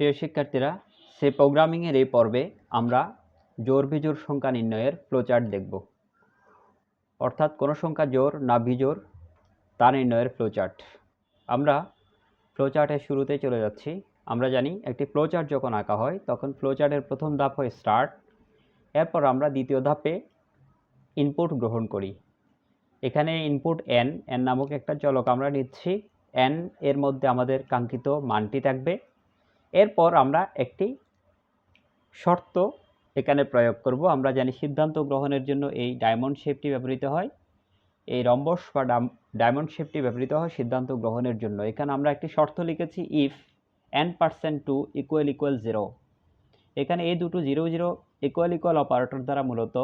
প্রিয় শিক্ষার্থীরা সে প্রোগ্রামিংয়ের এই পর্বে আমরা জোর বিজোড় সংখ্যা নির্ণয়ের ফ্লোচার্ট দেখব। অর্থাৎ কোনো সংখ্যা জোর না বিজোড় তা নির্ণয়ের ফ্লোচার্ট আমরা ফ্লোচার্টের শুরুতে চলে যাচ্ছি। আমরা জানি একটি ফ্লোচার্ট যখন আঁকা হয়, তখন ফ্লোচার্টের প্রথম ধাপ হয় স্টার্ট এরপর আমরা দ্বিতীয় ধাপে ইনপুট গ্রহণ করি। এখানে ইনপুট এন এন নামক একটা চলক আমরা নিচ্ছি। এন এর মধ্যে আমাদের কাঙ্ক্ষিত মানটি থাকবে। এরপর আমরা একটি শর্ত এখানে প্রয়োগ করব। আমরা জানি সিদ্ধান্ত গ্রহণের জন্য এই ডায়মন্ড শেপটি ব্যবহৃত হয়। এই রম্বস বা ডায়মন্ড শেপটি ব্যবহৃত হয় সিদ্ধান্ত গ্রহণের জন্য। এখানে আমরা একটি শর্ত লিখেছি if N percent two equal equal zero এখানে এই দুটো zero zero equal equal operator দ্বারা মূলত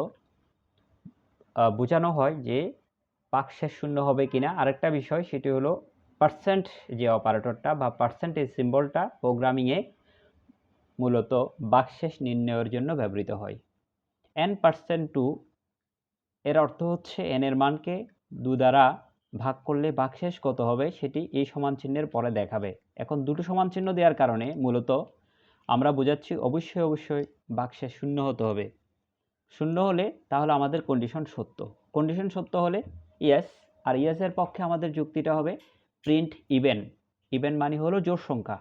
বোঝানো হয় যে পাকশেষ শূন্য হবে কিনা। আরেকটা বিষয়, সেটি হলো পার্সেন্ট যে অপারেটরটা বা পার্সেন্টেজ সিম্বলটা প্রোগ্রামিংয়ে মূলত বাকশেষ নির্ণয়ের জন্য ব্যবহৃত হয়। এন পার্সেন্ট টু এর অর্থ হচ্ছে এন এর মানকে দু দ্বারা ভাগ করলে বাকশেষ কত হবে সেটি এই সমান চিহ্নের পরে দেখাবে। এখন দুটো সমান চিহ্ন দেওয়ার কারণে মূলত আমরা বোঝাচ্ছি অবশ্যই অবশ্যই বাকশেষ শূন্য হতে হবে। শূন্য হলে তাহলে আমাদের কন্ডিশন সত্য। কন্ডিশন সত্য হলে ইয়েস আর ইয়েসের পক্ষে আমাদের যুক্তিটা হবে প্রিন্ট ইভেন ইভেন মানে হলো জোড় সংখ্যা।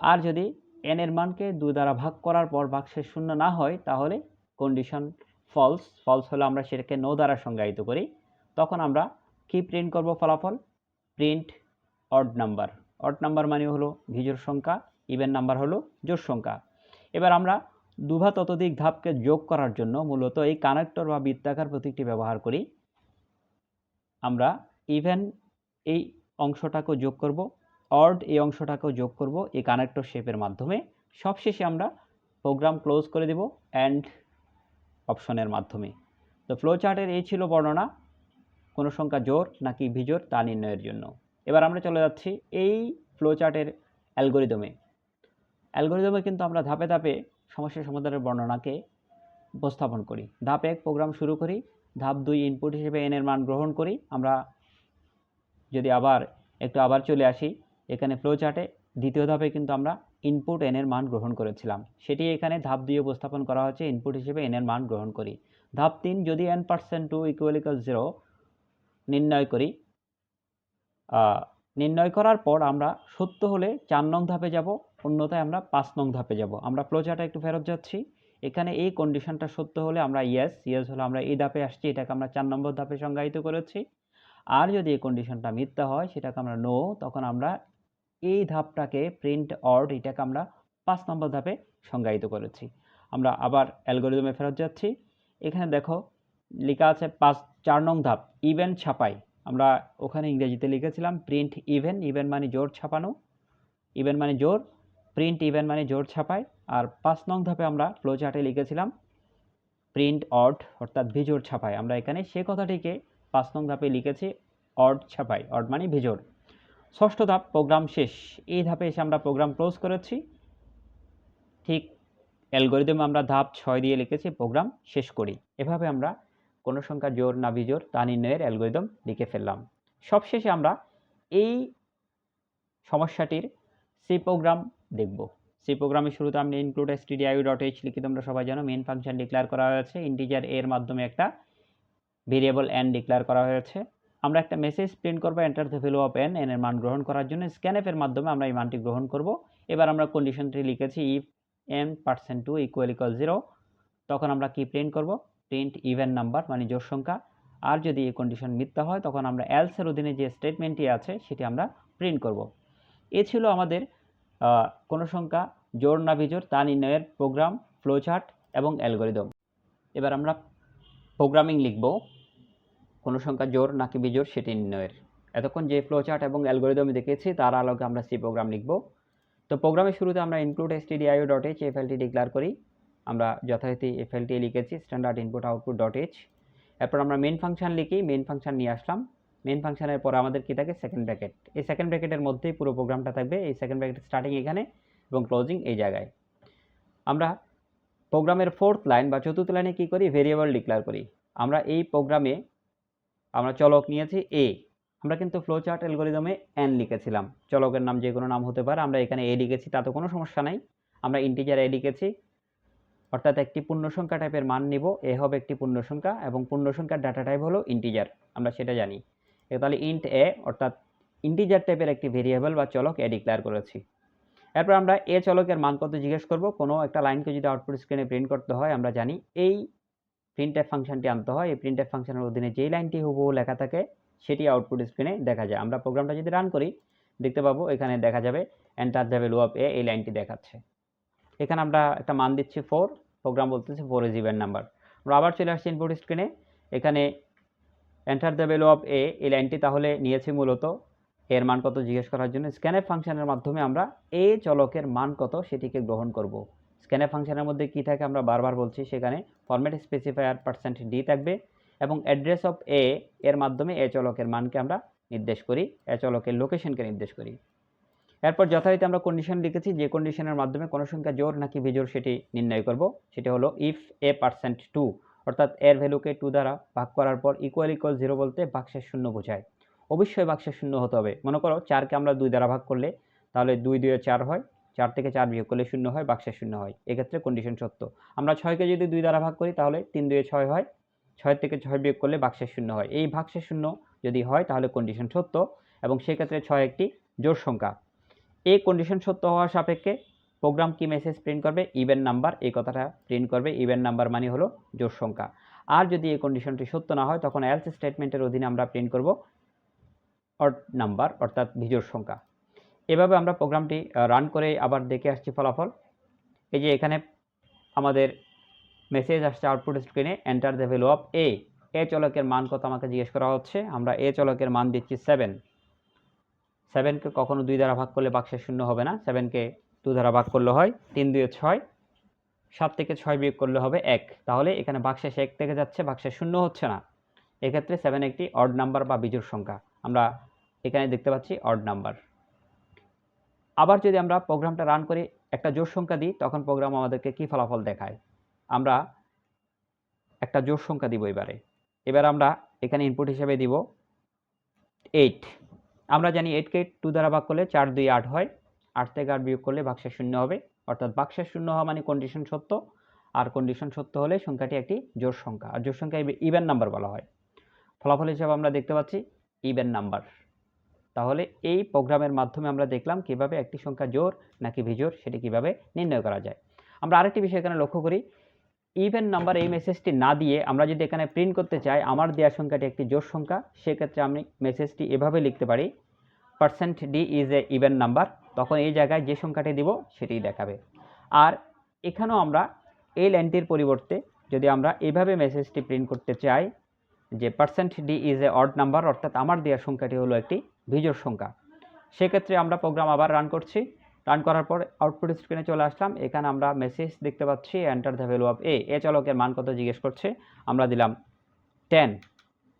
আর যদি এন এর মানকে দুই দ্বারা ভাগ করার পর বাক্সের শূন্য না হয়, তাহলে কন্ডিশন ফলস ফলস হলে আমরা সেটাকে নো দ্বারা সংজ্ঞায়িত করি। তখন আমরা কি প্রিন্ট করব ফলাফল? Print odd number odd number মানে হলো ভিজোর সংখ্যা ইভেন নাম্বার হলো জোড় সংখ্যা। এবার আমরা দুভা ততোধিক ধাপকে যোগ করার জন্য মূলত এই কানেক্টর বা বৃত্তাকার প্রতীকটি ব্যবহার করি। আমরা ইভেন এই অংশটাকেও যোগ করব। অড এই অংশটাকেও যোগ করব এই কানেক্টর শেপের মাধ্যমে। সবশেষে আমরা প্রোগ্রাম ক্লোজ করে দেব অ্যান্ড অপশনের মাধ্যমে। তো ফ্লো চার্টের এই ছিল বর্ণনা। কোনো সংখ্যা জোর নাকি বিজোর তা নির্ণয়ের জন্য। এবার আমরা চলে যাচ্ছি এই ফ্লো চার্টের অ্যালগোরিদমে অ্যালগোরিদমে কিন্তু আমরা ধাপে ধাপে সমস্যা সমাধানের বর্ণনাকে উপস্থাপন করি। ধাপ এক প্রোগ্রাম শুরু করি। ধাপ দুই ইনপুট হিসেবে এন এর মান গ্রহণ করি। আমরা যদি আবার একটু আবার চলে আসি, এখানে ফ্লো চার্টে দ্বিতীয় ধাপে কিন্তু আমরা ইনপুট এন এর মান গ্রহণ করেছিলাম। সেটি এখানে ধাপ দুই উপস্থাপন করা হচ্ছে ইনপুট হিসেবে এন এর মান গ্রহণ করি। ধাপ তিন, যদি N percent two equal equal zero নির্ণয় করি নির্ণয় করার পর আমরা সত্য হলে চার নং ধাপে যাব, অন্যথায় আমরা পাঁচ নং ধাপে যাব। আমরা ফ্লো চার্টে একটু ফেরত যাচ্ছি। এখানে এই কন্ডিশনটা সত্য হলে আমরা ইয়েস ইয়েস হলে আমরা এই ধাপে আসছি, এটাকে আমরা চার নম্বর ধাপে সংজ্ঞায়িত করেছি। আর যদি এই কন্ডিশনটা মিথ্যা হয়, সেটাকে আমরা নো তখন আমরা এই ধাপটাকে প্রিন্ট অর্ড এটাকে আমরা পাঁচ নম্বর ধাপে সংজ্ঞায়িত করেছি। আমরা আবার অ্যালগোরিদমে ফেরত যাচ্ছি। এখানে দেখো, লেখা আছে পাঁচ, চার নং ধাপ ইভেন ছাপাই। আমরা ওখানে ইংরেজিতে লিখেছিলাম প্রিন্ট ইভেন ইভেন মানে জোর ছাপানো। ইভেন মানে জোর প্রিন্ট ইভেন মানে জোর ছাপাই। আর পাঁচ নং ধাপে আমরা ফ্লো চার্টে লিখেছিলাম প্রিন্ট অড অর্থাৎ ভিজোর ছাপাই। আমরা এখানে সে কথাটিকে পাঁচ নং ধাপে লিখেছি অড ছাপাই অড মানে ভিজোর। ষষ্ঠ ধাপ, প্রোগ্রাম শেষ। এই ধাপে এসে আমরা প্রোগ্রাম ক্লোজ করেছি। ঠিক অ্যালগোরিদমে আমরা ধাপ ছয় দিয়ে লিখেছি, প্রোগ্রাম শেষ করি। এভাবে আমরা কোনো সংখ্যা জোর না বিজোর, তা নির্ণয়ের অ্যালগোরিদম লিখে ফেললাম। সবশেষে আমরা এই সমস্যাটির সি প্রোগ্রাম দেখব। সি প্রোগ্রামের শুরুতে আমি include S STDIO dot H লিখে, তোমরা সবাই জানো মেন ফাংশন ডিক্লেয়ার করা হয়েছে ইন্টিজার এর মাধ্যমে একটা ভেরিয়েবল এন ডিক্লেয়ার করা হয়েছে। আমরা একটা মেসেজ প্রিন্ট করব enter the value of N N এর মান গ্রহণ করার জন্য। স্ক্যানএফ এর মাধ্যমে আমরা এই মানটি গ্রহণ করব। এবার আমরা কন্ডিশনটি লিখেছি if N percent two equal equal zero তখন আমরা কি প্রিন্ট করব? প্রিন্ট ইভেন নাম্বার মানে জোর সংখ্যা। আর যদি এই কন্ডিশন মিথ্যা হয়, তখন আমরা এলসের অধীনে যে স্টেটমেন্টটি আছে, সেটি আমরা প্রিন্ট করব। এ ছিল আমাদের কোনো সংখ্যা জোর না বিজোর তা নির্ণয়ের প্রোগ্রাম ফ্লোচার্ট এবং অ্যালগোরিদম এবার আমরা প্রোগ্রামিং লিখব। কোনো সংখ্যা জোর নাকি বিজোর সেটি নির্ণয়ের। এতক্ষণ যে ফ্লোচার্ট এবং অ্যালগোরিদম দেখেছি, তার আলোকে আমরা সি প্রোগ্রাম লিখব। তো প্রোগ্রামের শুরুতে আমরা include STDIO dot H FLT declare করি। আমরা যথারীতি এফএলটি লিখেছি standard input output dot H এরপর আমরা মেন ফাংশন লিখি মেন ফাংশন নিয়ে আসলাম। মেন ফাংশনের পর আমাদের কি থাকে? সেকেন্ড ব্র্যাকেট এই সেকেন্ড ব্র্যাকেটের মধ্যেই পুরো প্রোগ্রামটা থাকবে। এই সেকেন্ড ব্র্যাকেট স্টার্টিং এখানে এবং ক্লোজিং এই জায়গায়। আমরা প্রোগ্রামের ফোর্থ লাইন বা চতুর্থ লাইনে কী করি? ভেরিয়েবল ডিক্লেয়ার করি। আমরা এই প্রোগ্রামে আমরা চলক নিয়েছি এ আমরা কিন্তু ফ্লো চার্ট অ্যালগোরিদমে এন লিখেছিলাম। চলকের নাম যে কোনো নাম হতে পারে, আমরা এখানে এ লিখেছি, তাতে কোনো সমস্যা নাই। আমরা ইন্টিজার এ লিখেছি, অর্থাৎ একটি পূর্ণসংখ্যা টাইপের মান নিব। এ হবে একটি পূর্ণসংখ্যা এবং পূর্ণসংখ্যার ডাটা টাইপ হলো ইন্টিজার আমরা সেটা জানি। তাহলে ইন্ট এ অর্থাৎ ইন্টিজার টাইপের একটি ভেরিয়েবল বা চলক এ ডিক্লেয়ার করেছি। এরপর আমরা এ চলকের মান কত জিজ্ঞেস করব? কোনো একটা লাইনকে যদি আউটপুট স্ক্রিনে প্রিন্ট করতে হয়, আমরা জানি এই প্রিন্টএফ ফাংশনটি আনতে হয়। এই প্রিন্টএফ ফাংশনের অধীনে যেই লাইনটি হুবহু লেখা থাকে, সেটি আউটপুট স্ক্রিনে দেখা যায়। আমরা প্রোগ্রামটা যদি রান করি, দেখতে পাবো এখানে দেখা যাবে enter the value of A এই লাইনটি দেখাচ্ছে। এখানে আমরা একটা মান দিচ্ছি ফোর প্রোগ্রাম বলতেছে ফোর ইজ ইভেন নাম্বার আমরা আবার চলে আসছি ইনপুট স্ক্রিনে এখানে enter the value of A এই লাইনটি তাহলে নিয়েছি মূলত। এর মান কত জিজ্ঞেস করার জন্য। স্ক্যানএফ ফাংশনের মাধ্যমে আমরা এ চলকের মান কত সেটিকে গ্রহণ করব। স্ক্যানএফ ফাংশনের মধ্যে কি থাকে আমরা বারবার বলছি, সেখানে ফরম্যাট স্পেসিফায়ার পার্সেন্ট ডি থাকবে এবং অ্যাড্রেস অফ এ এর মাধ্যমে এ চলকের মানকে আমরা নির্দেশ করি এ চলকের লোকেশনকে নির্দেশ করি। এরপর যথারীতি আমরা কন্ডিশন লিখেছি, যে কন্ডিশনের মাধ্যমে কোনো সংখ্যা জোর নাকি বিজোড় সেটি নির্ণয় করব। সেটি হলো ইফ এ পার্সেন্ট টু অর্থাৎ এর ভ্যালুকে টু দ্বারা ভাগ করার পর ইকুয়াল ইকুয়াল জিরো বলতে বাক্সের শূন্য বোঝায়। অবশ্যই বাক্সের শূন্য হতে হবে। মনে করো চারকে আমরা দুই দ্বারা ভাগ করলে তাহলে দুই দুয়ে চার হয়। চার থেকে চার বিয়োগ করলে শূন্য হয় বাক্সের শূন্য হয়। এক্ষেত্রে কন্ডিশন সত্য। আমরা ছয়কে যদি দুই দ্বারা ভাগ করি, তাহলে তিন দুয়ে ছয় হয়। ছয় থেকে ছয় বিয়োগ করলে বাক্সের শূন্য হয়। এই ভাগশের শূন্য যদি হয়, তাহলে কন্ডিশন সত্য এবং সেক্ষেত্রে ছয় একটি জোর সংখ্যা। এই কন্ডিশন সত্য হওয়ার সাপেক্ষে প্রোগ্রাম কি মেসেজ প্রিন্ট করবে? ইভেন নাম্বার এই কথাটা প্রিন্ট করবে। ইভেন নাম্বার মানে হলো জোর সংখ্যা। আর যদি এই কন্ডিশনটি সত্য না হয়, তখন এলস স্টেটমেন্টের অধীনে আমরা প্রিন্ট করব অড নাম্বার অর্থাৎ বিজোড় সংখ্যা। এভাবে আমরা প্রোগ্রামটি রান করে আবার দেখে আসছি ফলাফল। এই যে এখানে আমাদের মেসেজ আসছে আউটপুট স্ক্রিনে enter the value of A A চলকের মান কত আমাকে জিজ্ঞেস করা হচ্ছে? আমরা এ চলকের মান দিচ্ছি সেভেন সেভেনকে কখনো দুই দ্বারা ভাগ করলে বাক্সের শূন্য হবে না। সেভেনকে দু দ্বারা ভাগ করলে হয়, তিন দুয়ে ছয়। সাত থেকে ছয় বিয়োগ করলে হবে এক। তাহলে এখানে বাক্সের এক থেকে যাচ্ছে বাক্সের শূন্য হচ্ছে না। এক্ষেত্রে সেভেন একটি অড নাম্বার বা বিজোড় সংখ্যা। আমরা এখানে দেখতে পাচ্ছি অড নাম্বার আবার যদি আমরা প্রোগ্রামটা রান করি, একটা জোর সংখ্যা দিই, তখন প্রোগ্রাম আমাদেরকে কি ফলাফল দেখায়? আমরা একটা জোর সংখ্যা দিব এবারে। এবার আমরা এখানে ইনপুট হিসেবে দিব এইট আমরা জানি এইটকে টু দ্বারা ভাগ করলে চার দুই আট হয়। আট থেকে আট বিয়োগ করলে বাক্সের শূন্য হবে। অর্থাৎ বাক্সের শূন্য হওয়া মানে কন্ডিশন সত্য। আর কন্ডিশন সত্য হলে সংখ্যাটি একটি জোর সংখ্যা। আর জোর সংখ্যা ইভেন নাম্বার বলা হয়। ফলাফল হিসাবে আমরা দেখতে পাচ্ছি ইভেন নাম্বার তাহলে এই প্রোগ্রামের মাধ্যমে আমরা দেখলাম কীভাবে একটি সংখ্যা জোর নাকি বিজোর সেটি কীভাবে নির্ণয় করা যায়। আমরা আরেকটি বিষয় এখানে লক্ষ্য করি। ইভেন নাম্বার এই মেসেজটি না দিয়ে আমরা যদি এখানে প্রিন্ট করতে চাই, আমার দেওয়া সংখ্যাটি একটি জোর সংখ্যা, সেক্ষেত্রে আমি মেসেজটি এভাবে লিখতে পারি percent D is a even number তখন এই জায়গায় যে সংখ্যাটি দিব সেটি দেখাবে। আর এখানেও আমরা এই লাইনটির পরিবর্তে যদি আমরা এভাবে মেসেজটি প্রিন্ট করতে চাই, যে percent D is a odd number অর্থাৎ আমার দেওয়া সংখ্যাটি হলো একটি বিজোড় সংখ্যা। সেক্ষেত্রে আমরা প্রোগ্রাম আবার রান করছি। রান করার পর আউটপুট স্ক্রিনে চলে আসলাম। এখানে আমরা মেসেজ দেখতে পাচ্ছি enter the value of A A চলকের মান কত জিজ্ঞেস করছে? আমরা দিলাম টেন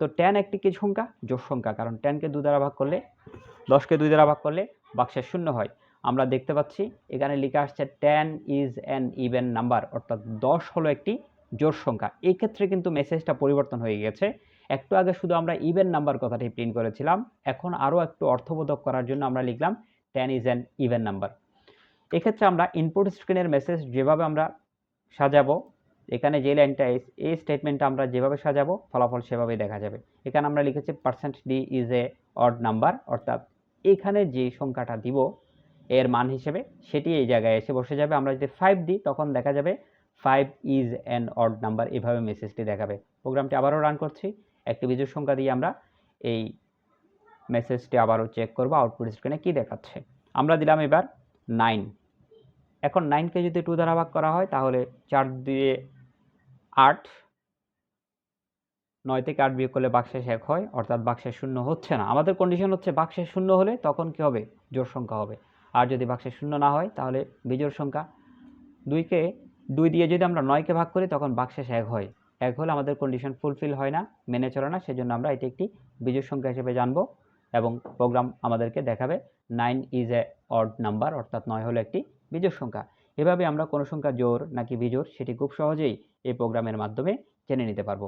তো টেন একটি কি সংখ্যা? জোর সংখ্যা। কারণ টেনকে দুই দ্বারা ভাগ করলে দশকে দুই দ্বারা ভাগ করলে বাক্সের শূন্য হয়। আমরা দেখতে পাচ্ছি, এখানে লেখা আসছে ten is an even number অর্থাৎ দশ হলো একটি জোর সংখ্যা। এই ক্ষেত্রে কিন্তু মেসেজটা পরিবর্তন হয়ে গেছে। একটু আগে শুধু আমরা ইভেন নাম্বার কথাটি প্রিন্ট করেছিলাম। এখন আরও একটু অর্থবোধক করার জন্য আমরা লিখলাম ten is an even number এক্ষেত্রে আমরা ইনপুট স্ক্রিনের মেসেজ যেভাবে আমরা সাজাবো, এখানে যে লাইনটা এই স্টেটমেন্টটা আমরা যেভাবে সাজাবো, ফলাফল সেভাবেই দেখা যাবে। এখানে আমরা লিখেছি percent D is a odd number অর্থাৎ এখানে যে সংখ্যাটা দিব, এর মান হিসেবে সেটি এই জায়গায় এসে বসে যাবে। আমরা যদি ফাইভ দিই, তখন দেখা যাবে five is an odd number এভাবে মেসেজটি দেখাবে। প্রোগ্রামটি আবারও রান করছি। একটি বিজয় সংখ্যা দিয়ে আমরা এই মেসেজটি আবারও চেক করব আউটপুট স্ক্রিনে কী দেখাচ্ছে। আমরা দিলাম এবার নাইন এখন নাইনকে যদি টু দ্বারা ভাগ করা হয়, তাহলে চার দিয়ে আট, নয় থেকে আট বিয়োগ করলে বাক্সের এক হয়, অর্থাৎ বাক্সের শূন্য হচ্ছে না। আমাদের কন্ডিশন হচ্ছে বাক্সের শূন্য হলে তখন কি হবে? জোর সংখ্যা হবে। আর যদি বাক্সের শূন্য না হয়, তাহলে বিজোর সংখ্যা। দুইকে দুই দিয়ে যদি আমরা নয়কে ভাগ করি, তখন বাক্সেষ এক হয়। এক হলে আমাদের কন্ডিশন ফুলফিল হয় না, মেনে চলে না, সেজন্য আমরা এটি একটি বিজোড় সংখ্যা হিসেবে জানব এবং প্রোগ্রাম আমাদেরকে দেখাবে nine is a odd number অর্থাৎ নয় হলো একটি বিজোড় সংখ্যা। এভাবে আমরা কোনো সংখ্যা জোর নাকি বিজোর সেটি খুব সহজেই এই প্রোগ্রামের মাধ্যমে জেনে নিতে পারব।